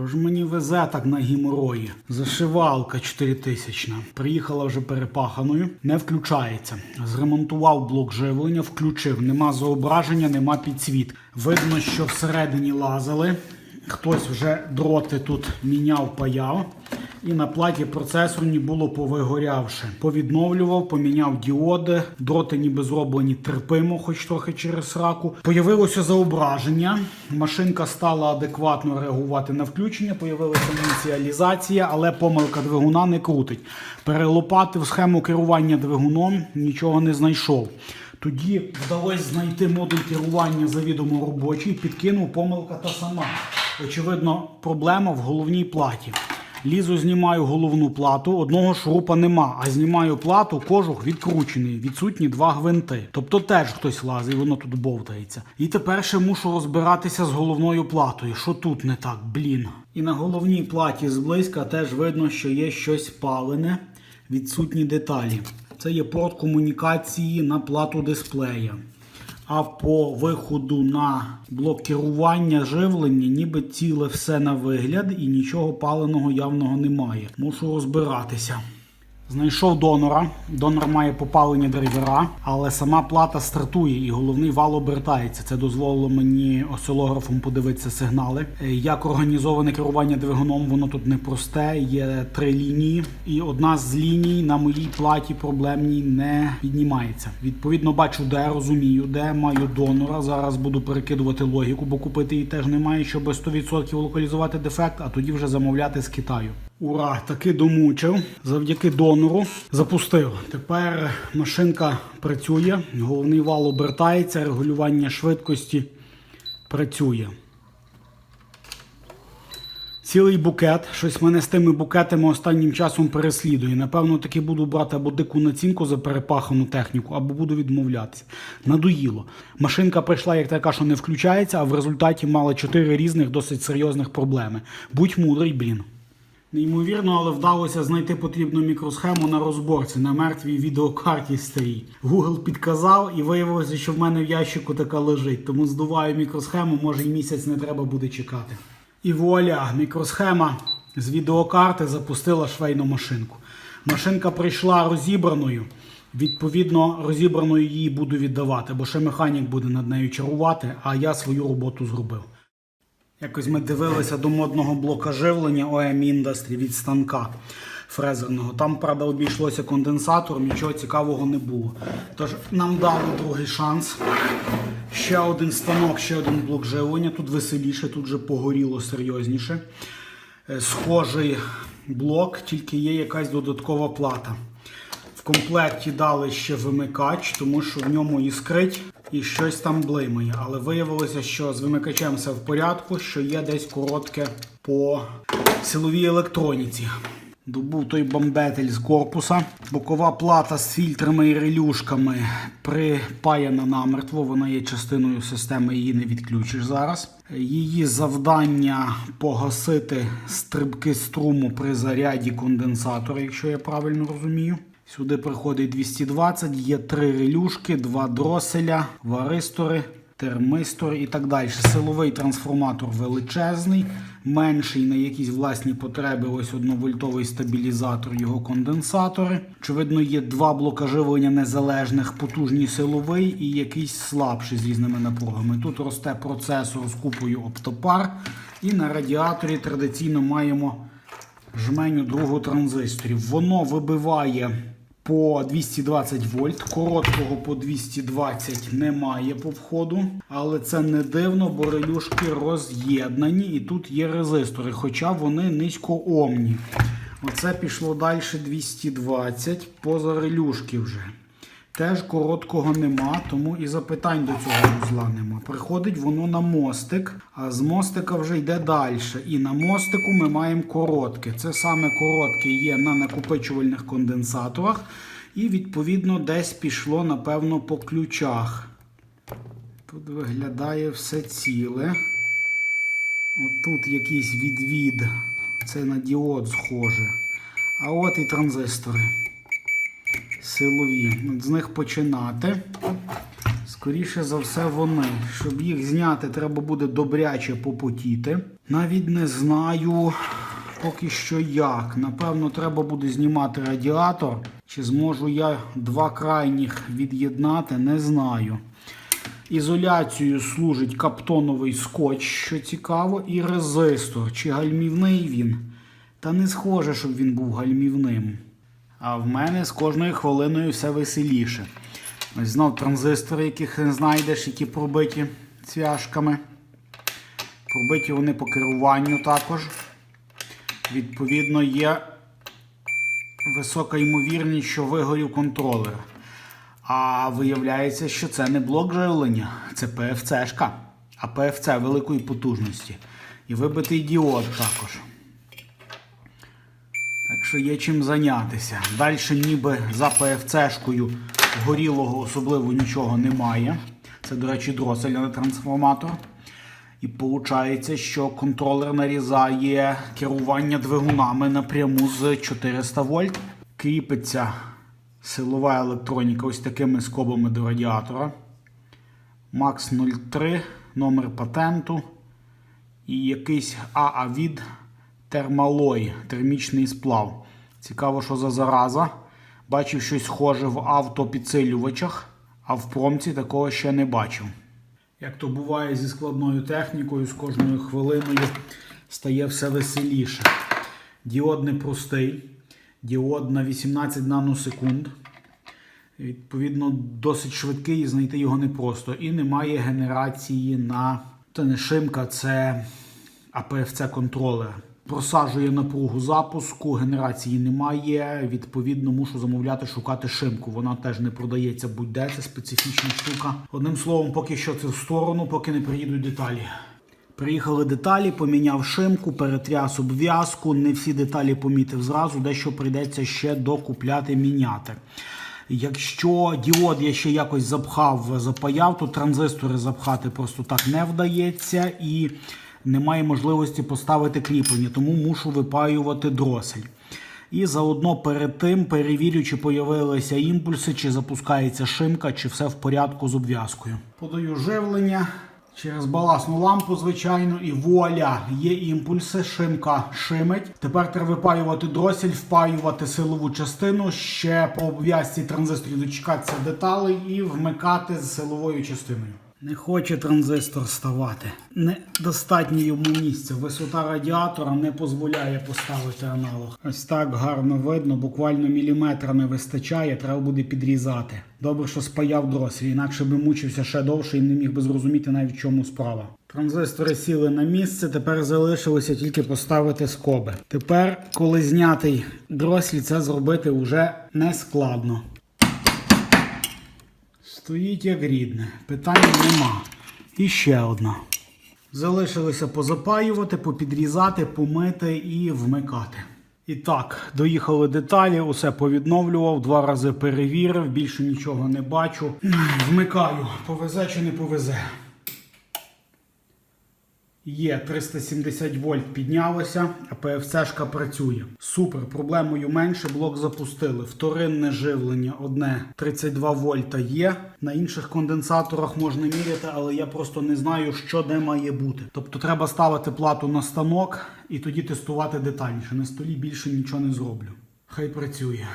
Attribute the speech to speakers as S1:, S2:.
S1: Що ж мені везе так на гіморої? Зашивалка 4000. Приїхала вже перепаханою, не включається. Зремонтував блок живлення, включив. Нема зображення, нема підсвіт. Видно, що всередині лазили. Хтось вже дроти тут міняв, паяв. І на платі процесорні було повигорявши. Повідновлював, поміняв діоди, дроти ніби зроблені терпимо, хоч трохи через раку. Появилося заображення. Машинка стала адекватно реагувати на включення. Появилася ініціалізація, але помилка двигуна не крутить. Перелопатив схему керування двигуном, нічого не знайшов. Тоді вдалося знайти модуль керування завідомо робочий, підкинув помилка та сама. Очевидно, проблема в головній платі. Лізу, знімаю головну плату, одного шурупа нема, а знімаю плату, кожух відкручений, відсутні два гвинти. Тобто теж хтось лазить, воно тут бовтається. І тепер ще мушу розбиратися з головною платою. Що тут не так, блін. І на головній платі зблизька теж видно, що є щось палене, відсутні деталі. Це є порт комунікації на плату дисплея. А по виходу на блок керування живлення, ніби ціле все на вигляд і нічого паленого явного немає. Мушу розбиратися. Знайшов донора. Донор має попалення драйвера, але сама плата стартує і головний вал обертається. Це дозволило мені осцилографом подивитися сигнали. Е, Як організоване керування двигуном, воно тут непросте. Є три лінії, і одна з ліній на моїй платі проблемній не піднімається. Відповідно, бачу, де розумію, де маю донора. Зараз буду перекидувати логіку, бо купити її теж немає, щоб 100% локалізувати дефект, а тоді вже замовляти з Китаю. Ура, таки домучив. Завдяки донору запустив. Тепер машинка працює, головний вал обертається, регулювання швидкості працює. Цілий букет. Щось мене з тими букетами останнім часом переслідує. Напевно, таки буду брати або дику націнку за перепахану техніку, або буду відмовлятися. Надоїло. Машинка прийшла, як така, що не включається, а в результаті мала чотири різних досить серйозних проблеми. Будь мудрий, блін. Неймовірно, але вдалося знайти потрібну мікросхему на розборці на мертвій відеокарті старій. Google підказав і виявилося, що в мене в ящику така лежить. Тому здуваю мікросхему, може і місяць не треба буде чекати. І вуаля, мікросхема з відеокарти запустила швейну машинку. Машинка прийшла розібраною. Відповідно, розібраною її буду віддавати, бо ще механік буде над нею чарувати, а я свою роботу зробив. Якось ми дивилися до модного блока живлення OM Industry від станка фрезерного. Там, правда, обійшлося конденсатором, нічого цікавого не було. Tож нам дали другий шанс. Ще один станок, ще один блок живлення. Тут веселіше, тут вже погоріло серйозніше. Е, Схожий блок, тільки є якась додаткова плата. В комплекті дали ще вимикач, тому що в ньому іскрить і щось там блимає. Але виявилося, що з вимикачем все в порядку, що є десь коротке по силовій електроніці. Добув той бомбетель з корпуса. Бокова плата з фільтрами і релюшками припаяна намертво. Вона є частиною системи, її не відключиш зараз. Її завдання погасити стрибки струму при заряді конденсатора, якщо я правильно розумію. Сюди приходить 220, є три релюшки, два дроселя, варистори, термистори і так далі. Силовий трансформатор величезний, менший на якісь власні потреби. Ось одновольтовий стабілізатор, його конденсатори. Очевидно, є два блока живлення незалежних, потужний силовий і якийсь слабший з різними напругами. Тут росте процесор з купою оптопар. І на радіаторі традиційно маємо жменю другого транзисторів. Воно вибиває по 220 вольт, короткого по 220 немає по входу, але це не дивно, бо релюшки роз'єднані і тут є резистори, хоча вони низькоомні. Оце пішло далі 220 поза релюшки вже. Теж короткого нема, тому і запитань до цього вузла нема. Приходить воно на мостик, а з мостика вже йде далі. І на мостику ми маємо коротке. Це саме коротке є на накопичувальних конденсаторах. І, відповідно, десь пішло, напевно, по ключах. Тут виглядає все ціле. Отут якийсь відвід. Це на діод схоже. А от і транзистори силові. З них починати. Скоріше за все, вони. Щоб їх зняти, треба буде добряче попотіти. Навіть не знаю поки що як. Напевно, треба буде знімати радіатор. Чи зможу я два крайніх від'єднати, не знаю. Ізоляцією служить каптоновий скотч, що цікаво, і резистор. Чи гальмівний він? Та не схоже, щоб він був гальмівним. А в мене з кожною хвилиною все веселіше. Ось знов транзистори, яких не знайдеш, які пробиті цвяшками. Пробиті вони по керуванню також. Відповідно, є висока ймовірність, що вигорів контролер. А виявляється, що це не блок живлення, це ПФЦ-шка. А ПФЦ великої потужності. І вибитий діод також. Що є чим зайнятися. Далі ніби за ПФЦ-шкою горілого особливо нічого немає. Це, до речі, дросель, а не трансформатор. І виходить, що контролер нарізає керування двигунами напряму з 400 вольт. Кріпиться силова електроніка ось такими скобами до радіатора. Макс 03, номер патенту. І якийсь АА-від термалой, термічний сплав. Цікаво, що за зараза. Бачив щось схоже в автопідсилювачах, а в промці такого ще не бачив. Як то буває зі складною технікою, з кожною хвилиною стає все веселіше. Діод не простий, діод на 18 наносекунд. Відповідно, досить швидкий і знайти його непросто. І немає генерації на це не шимка, це АПФЦ контролер. Просаджує напругу запуску, генерації немає. Відповідно, мушу замовляти, шукати шимку. Вона теж не продається будь-де, це специфічна штука. Одним словом, поки що це в сторону, поки не приїдуть деталі. Приїхали деталі, поміняв шимку, перетряс обв'язку. Не всі деталі помітив зразу, дещо прийдеться ще докупляти, міняти. Якщо діод я ще якось запхав, запаяв, то транзистори запхати просто так не вдається і немає можливості поставити кріплення, тому мушу випаювати дросель. І заодно перед тим перевірю, чи появилися імпульси, чи запускається шимка, чи все в порядку з обв'язкою. Подаю живлення через баласну лампу, звичайно, і вуаля, є імпульси, шимка шимить. Тепер треба випаювати дросель, впаювати силову частину, ще по обв'язці транзисторів дочекатися деталей і вмикати з силовою частиною. Не хоче транзистор ставати. Недостатньо йому місця. Висота радіатора не дозволяє поставити аналог. Ось так гарно видно, буквально міліметра не вистачає, треба буде підрізати. Добре, що спаяв дросель, інакше би мучився ще довше і не міг би зрозуміти навіть в чому справа. Транзистори сіли на місце, тепер залишилося тільки поставити скоби. Тепер, коли знятий дросель, це зробити вже не складно. Стоїть як рідне, питань нема. І ще одна. Залишилося позапаювати, попідрізати, помити і вмикати. І так, доїхали деталі, усе повідновлював, два рази перевірив, більше нічого не бачу. Вмикаю, повезе чи не повезе. Є 370 вольт піднялося, а ПФЦшка працює. Супер, проблемою менше. Блок запустили. Вторинне живлення одне 32 вольта є. На інших конденсаторах можна міряти, але я просто не знаю, що де має бути. Тобто треба ставити плату на станок і тоді тестувати детальніше. На столі більше нічого не зроблю. Хай працює.